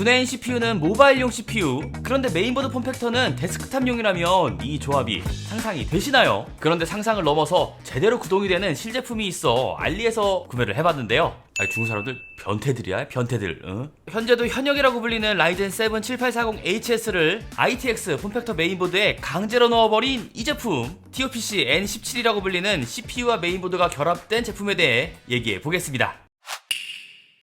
9낸 CPU는 모바일용 CPU, 그런데 메인보드 폼팩터는 데스크탑용이라면 이 조합이 상상이 되시나요? 그런데 상상을 넘어서 제대로 구동이 되는 실제품이 있어 알리에서 구매를 해봤는데요. 아니, 중국 사람들 변태들이야, 변태들. 응? 현재도 현역이라고 불리는 라이젠 7 7840HS를 ITX 폼팩터 메인보드에 강제로 넣어버린 이 제품 TOPC N17이라고 불리는 CPU와 메인보드가 결합된 제품에 대해 얘기해 보겠습니다.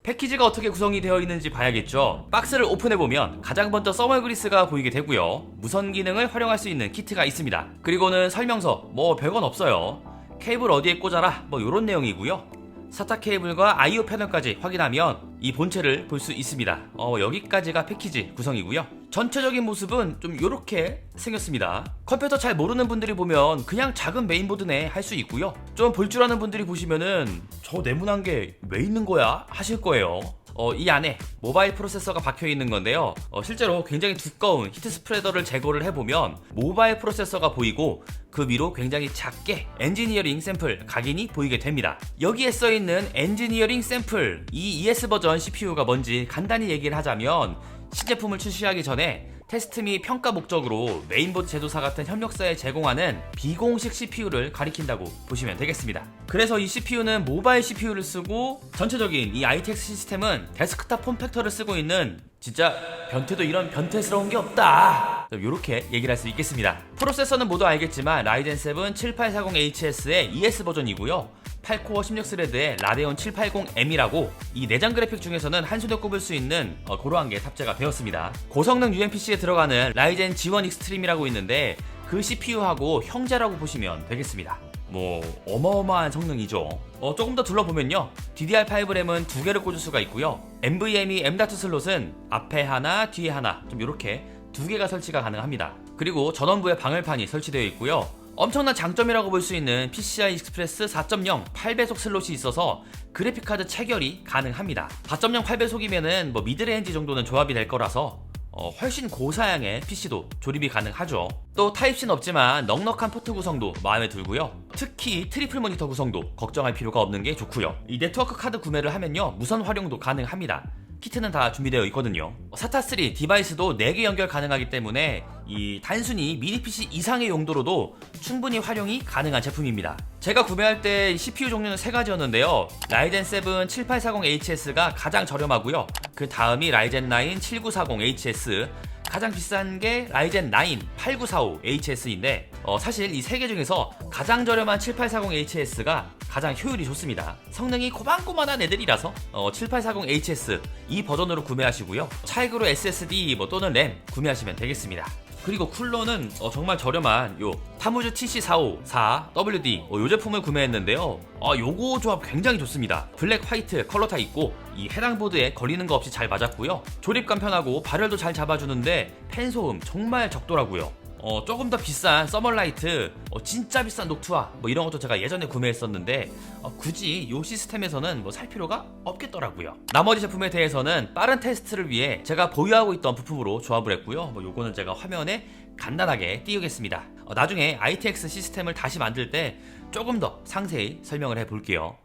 패키지가 어떻게 구성이 되어 있는지 봐야겠죠. 박스를 오픈해보면 가장 먼저 서멀 그리스가 보이게 되고요. 무선 기능을 활용할 수 있는 키트가 있습니다. 그리고는 설명서, 뭐 별건 없어요. 케이블 어디에 꽂아라, 뭐 이런 내용이고요. 사타 케이블과 IO 패널까지 확인하면 이 본체를 볼 수 있습니다. 어, 여기까지가 패키지 구성이고요. 전체적인 모습은 좀 이렇게 생겼습니다. 컴퓨터 잘 모르는 분들이 보면 그냥 작은 메인보드네 할수 있고요. 좀 볼 줄 아는 분들이 보시면은 저 네모난 게 왜 있는 거야 하실 거예요. 어, 이 안에 모바일 프로세서가 박혀 있는 건데요. 어, 실제로 굉장히 두꺼운 히트 스프레더를 제거를 해보면 모바일 프로세서가 보이고 그 위로 굉장히 작게 엔지니어링 샘플 각인이 보이게 됩니다. 여기에 써 있는 엔지니어링 샘플 이 ES 버전 CPU가 뭔지 간단히 얘기를 하자면 신제품을 출시하기 전에 테스트 및 평가 목적으로 메인보드 제조사 같은 협력사에 제공하는 비공식 CPU를 가리킨다고 보시면 되겠습니다. 그래서 이 CPU는 모바일 CPU를 쓰고 전체적인 이 ITX 시스템은 데스크탑 폼팩터를 쓰고 있는 진짜 변태도 이런 변태스러운 게 없다. 이렇게 얘기를 할 수 있겠습니다. 프로세서는 모두 알겠지만 라이젠 7 7840HS의 ES 버전이고요. 8코어 16스레드의 라데온 780M이라고 이 내장 그래픽 중에서는 한 손에 꼽을 수 있는 어, 그러한 게 탑재가 되었습니다. 고성능 UMPC에 들어가는 라이젠 G1 익스트림이라고 있는데 그 CPU하고 형제라고 보시면 되겠습니다. 뭐 어마어마한 성능이죠. 어, 조금 더 둘러보면요. DDR5 램은 두 개를 꽂을 수가 있고요. NVMe M.2 슬롯은 앞에 하나, 뒤에 하나 좀 이렇게 두 개가 설치가 가능합니다. 그리고 전원부에 방열판이 설치되어 있고요. 엄청난 장점이라고 볼 수 있는 PCI 익스프레스 4.0 8배속 슬롯이 있어서 그래픽카드 체결이 가능합니다. 4.0 8배속이면은 뭐 미드레인지 정도는 조합이 될 거라서 어, 훨씬 고사양의 PC도 조립이 가능하죠. 또 타입C는 없지만 넉넉한 포트 구성도 마음에 들고요. 특히 트리플 모니터 구성도 걱정할 필요가 없는 게 좋고요. 이 네트워크 카드 구매를 하면요 무선 활용도 가능합니다. 키트는 다 준비되어 있거든요. 사타3 디바이스도 4개 연결 가능하기 때문에 이 단순히 미니 PC 이상의 용도로도 충분히 활용이 가능한 제품입니다. 제가 구매할 때 CPU 종류는 세 가지였는데요. 라이젠 7 7840HS가 가장 저렴하고요. 그 다음이 라이젠 9 7940HS, 가장 비싼 게 라이젠 9 8945HS인데 어, 사실 이 세 개 중에서 가장 저렴한 7840HS가 가장 효율이 좋습니다. 성능이 고만고만한 애들이라서 어, 7840HS 이 버전으로 구매하시고요. 차액으로 SSD 뭐 또는 램 구매하시면 되겠습니다. 그리고 쿨러는 어, 정말 저렴한 요 타무즈 TC454WD 어, 요 제품을 구매했는데요. 아 요거 조합 굉장히 좋습니다. 블랙 화이트 컬러 타 있고 이 해당 보드에 걸리는 거 없이 잘 맞았고요. 조립감 편하고 발열도 잘 잡아주는데 팬 소음 정말 적더라고요. 어, 조금 더 비싼 서멀라이트, 어, 진짜 비싼 녹투아, 뭐 이런 것도 제가 예전에 구매했었는데, 어, 굳이 이 시스템에서는 뭐 살 필요가 없겠더라고요. 나머지 제품에 대해서는 빠른 테스트를 위해 제가 보유하고 있던 부품으로 조합을 했고요. 뭐 요거는 제가 화면에 간단하게 띄우겠습니다. 어, 나중에 ITX 시스템을 다시 만들 때 조금 더 상세히 설명을 해 볼게요.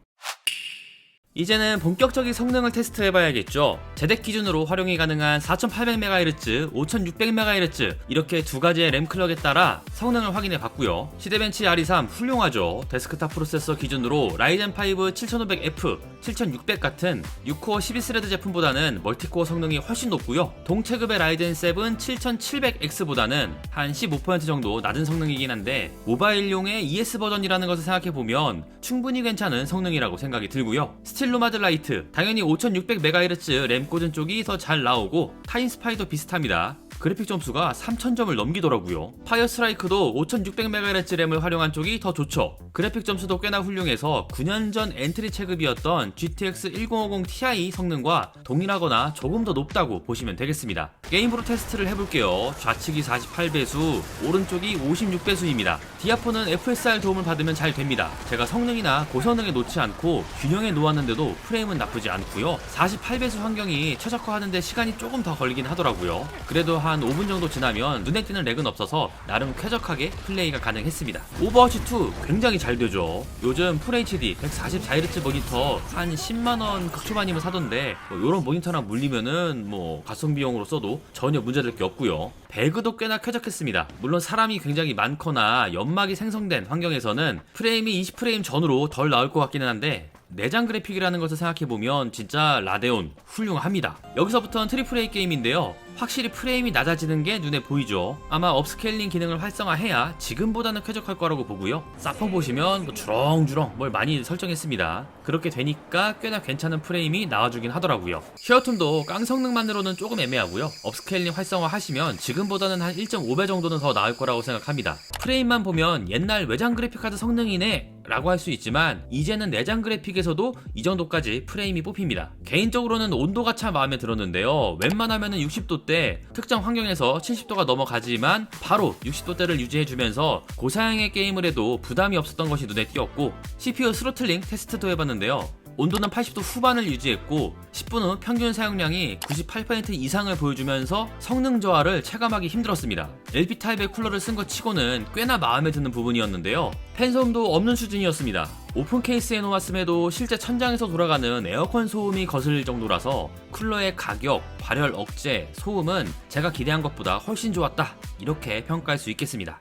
이제는 본격적인 성능을 테스트해봐야겠죠. 제덱 기준으로 활용이 가능한 4800MHz, 5600MHz 이렇게 두 가지의 램 클럭에 따라 성능을 확인해봤고요. 시대벤치 RE3 훌륭하죠. 데스크탑 프로세서 기준으로 라이젠 5 7500F, 7600 같은 6코어 12스레드 제품보다는 멀티코어 성능이 훨씬 높고요. 동체급의 라이젠 7 7700X보다는 한 15% 정도 낮은 성능이긴 한데 모바일용의 ES 버전이라는 것을 생각해 보면 충분히 괜찮은 성능이라고 생각이 들고요. 스틸로마드 라이트 당연히 5600MHz 램 꽂은 쪽이 더 잘 나오고 타임 스파이도 비슷합니다. 그래픽 점수가 3000점을 넘기더라고요. 파이어 스트라이크도 5600MHz 램을 활용한 쪽이 더 좋죠. 그래픽 점수도 꽤나 훌륭해서 9년 전 엔트리 체급이었던 GTX 1050 Ti 성능과 동일하거나 조금 더 높다고 보시면 되겠습니다. 게임으로 테스트를 해볼게요. 좌측이 48배수, 오른쪽이 56배수입니다. 디아폰은 FSR 도움을 받으면 잘 됩니다. 제가 성능이나 고성능에 놓지 않고 균형에 놓았는데도 프레임은 나쁘지 않고요. 48배수 환경이 최적화하는데 시간이 조금 더 걸리긴 하더라고요. 그래도 한한 5분 정도 지나면 눈에 띄는 렉은 없어서 나름 쾌적하게 플레이가 가능했습니다. 오버워치 2 굉장히 잘 되죠. 요즘 FHD 144Hz 모니터 한 10만 원 극초반이면 사던데 뭐 이런 모니터랑 물리면은 뭐 가성 비용으로 써도 전혀 문제될 게 없고요. 배그도 꽤나 쾌적했습니다. 물론 사람이 굉장히 많거나 연막이 생성된 환경에서는 프레임이 20프레임 전으로 덜 나올 것 같기는 한데 내장 그래픽이라는 것을 생각해보면 진짜 라데온 훌륭합니다. 여기서부터는 트리플 A 게임인데요. 확실히 프레임이 낮아지는 게 눈에 보이죠. 아마 업스케일링 기능을 활성화해야 지금보다는 쾌적할 거라고 보고요. 싹펑 보시면 뭐 주렁주렁 뭘 많이 설정했습니다. 그렇게 되니까 꽤나 괜찮은 프레임이 나와주긴 하더라고요. 쉐어툼도 깡 성능만으로는 조금 애매하고요. 업스케일링 활성화 하시면 지금보다는 한 1.5배 정도는 더 나을 거라고 생각합니다. 프레임만 보면 옛날 외장 그래픽카드 성능이네 라고 할 수 있지만 이제는 내장 그래픽에서도 이 정도까지 프레임이 뽑힙니다. 개인적으로는 온도가 참 마음에 들었는데요. 웬만하면은 60도대 특정 환경에서 70도가 넘어가지만 바로 60도대를 유지해주면서 고사양의 게임을 해도 부담이 없었던 것이 눈에 띄었고 CPU 스로틀링 테스트도 해봤는데요. 온도는 80도 후반을 유지했고 10분 후 평균 사용량이 98% 이상을 보여주면서 성능 저하를 체감하기 힘들었습니다. LP 타입의 쿨러를 쓴 것 치고는 꽤나 마음에 드는 부분이었는데요. 팬 소음도 없는 수준이었습니다. 오픈 케이스에 놓았음에도 실제 천장에서 돌아가는 에어컨 소음이 거슬릴 정도라서 쿨러의 가격, 발열 억제, 소음은 제가 기대한 것보다 훨씬 좋았다. 이렇게 평가할 수 있겠습니다.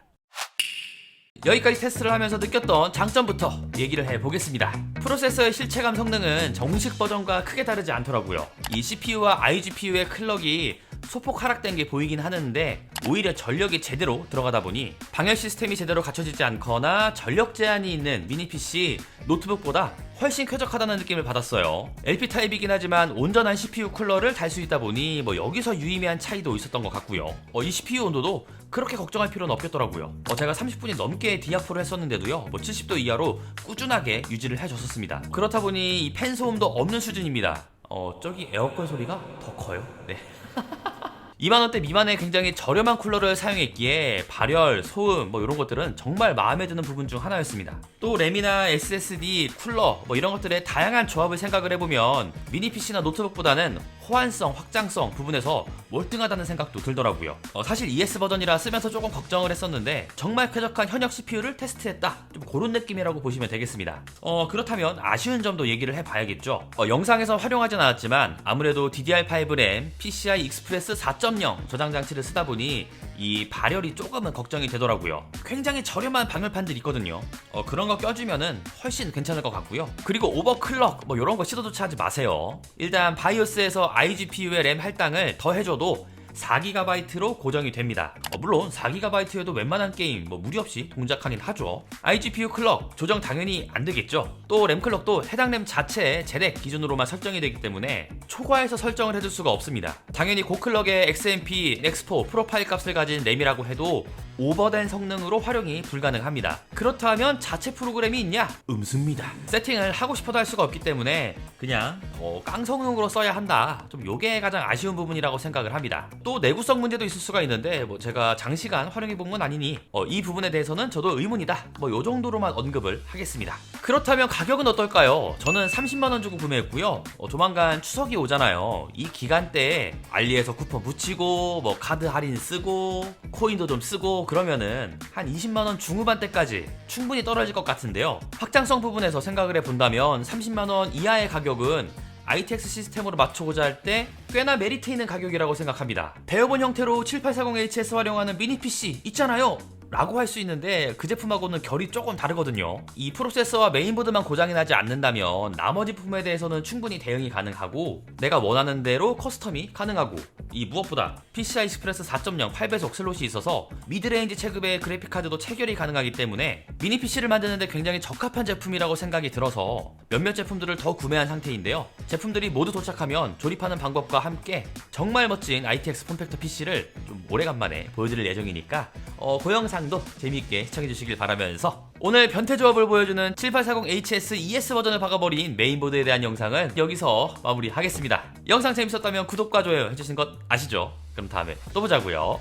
여기까지 테스트를 하면서 느꼈던 장점부터 얘기를 해보겠습니다. 프로세서의 실체감 성능은 정식 버전과 크게 다르지 않더라고요. 이 CPU와 iGPU의 클럭이 소폭 하락된 게 보이긴 하는데 오히려 전력이 제대로 들어가다 보니 방열 시스템이 제대로 갖춰지지 않거나 전력 제한이 있는 미니 PC 노트북보다 훨씬 쾌적하다는 느낌을 받았어요. LP 타입이긴 하지만 온전한 CPU 쿨러를 달 수 있다 보니 뭐 여기서 유의미한 차이도 있었던 것 같고요. 어, 이 CPU 온도도 그렇게 걱정할 필요는 없겠더라고요. 어, 제가 30분이 넘게 디아프를 했었는데도요, 뭐 70도 이하로 꾸준하게 유지를 해줬었습니다. 그렇다 보니 이 팬 소음도 없는 수준입니다. 어, 저기 에어컨 소리가 더 커요. 네. 2만원대 미만의 굉장히 저렴한 쿨러를 사용했기에 발열, 소음 뭐 이런 것들은 정말 마음에 드는 부분 중 하나였습니다. 또 램이나 SSD, 쿨러 뭐 이런 것들의 다양한 조합을 생각을 해보면 미니 PC나 노트북보다는 호환성, 확장성 부분에서 월등하다는 생각도 들더라고요. 어, 사실 ES 버전이라 쓰면서 조금 걱정을 했었는데 정말 쾌적한 현역 CPU를 테스트했다. 좀 그런 느낌이라고 보시면 되겠습니다. 어, 그렇다면 아쉬운 점도 얘기를 해봐야겠죠. 어, 영상에서 활용하진 않았지만 아무래도 DDR5 램, PCI Express 4.0 저장 장치를 쓰다 보니 이 발열이 조금은 걱정이 되더라고요. 굉장히 저렴한 방열판들 있거든요. 어, 그런 거 껴주면은 훨씬 괜찮을 것 같고요. 그리고 오버클럭 뭐 이런 거 시도조차 하지 마세요. 일단 바이오스에서 iGPU의 램 할당을 더 해줘도 4GB로 고정이 됩니다. 어, 물론 4GB여도 웬만한 게임 뭐 무리 없이 동작하긴 하죠. iGPU 클럭 조정 당연히 안 되겠죠. 또 램 클럭도 해당 램 자체의 제렉 기준으로만 설정이 되기 때문에 초과해서 설정을 해줄 수가 없습니다. 당연히 고클럭의 XMP, X4 프로파일 값을 가진 램이라고 해도 오버된 성능으로 활용이 불가능합니다. 그렇다 면 자체 프로그램이 있냐? 음습니다. 세팅을 하고 싶어도 할 수가 없기 때문에 그냥 어, 깡성능으로 써야 한다. 좀 요게 가장 아쉬운 부분이라고 생각을 합니다. 또 내구성 문제도 있을 수가 있는데 뭐 제가 장시간 활용해 본 건 아니니 어, 이 부분에 대해서는 저도 의문이다. 뭐 요 정도로만 언급을 하겠습니다. 그렇다면 가격은 어떨까요? 저는 30만 원 주고 구매했고요. 어, 조만간 추석이 오잖아요. 이 기간대에 알리에서 쿠폰 붙이고 뭐 카드 할인 쓰고 코인도 좀 쓰고 그러면은 한 20만 원 중후반대까지 충분히 떨어질 것 같은데요. 확장성 부분에서 생각을 해 본다면 30만 원 이하의 가격은 ITX 시스템으로 맞춰보자 할 때 꽤나 메리트 있는 가격이라고 생각합니다. 배워본 형태로 7840HS 활용하는 미니 PC 있잖아요. 라고 할 수 있는데 그 제품하고는 결이 조금 다르거든요. 이 프로세서와 메인보드만 고장이 나지 않는다면 나머지 품에 대해서는 충분히 대응이 가능하고 내가 원하는 대로 커스텀이 가능하고 이 무엇보다 PCI 익스프레스 4.0 8배속 슬롯이 있어서 미드레인지 체급의 그래픽카드도 체결이 가능하기 때문에 미니 PC를 만드는데 굉장히 적합한 제품이라고 생각이 들어서 몇몇 제품들을 더 구매한 상태인데요. 제품들이 모두 도착하면 조립하는 방법과 함께 정말 멋진 ITX 폼팩터 PC를 좀 오래간만에 보여드릴 예정이니까 어, 그 영상도 재미있게 시청해주시길 바라면서 오늘 변태 조합을 보여주는 7840HS ES 버전을 박아버린 메인보드에 대한 영상은 여기서 마무리하겠습니다. 영상 재밌었다면 구독과 좋아요 해주신 것 아시죠? 그럼 다음에 또 보자고요.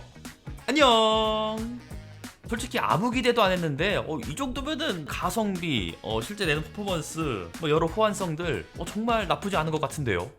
안녕. 솔직히 아무 기대도 안 했는데 어, 이 정도면은 가성비, 어, 실제 내는 퍼포먼스, 뭐 여러 호환성들 어, 정말 나쁘지 않은 것 같은데요.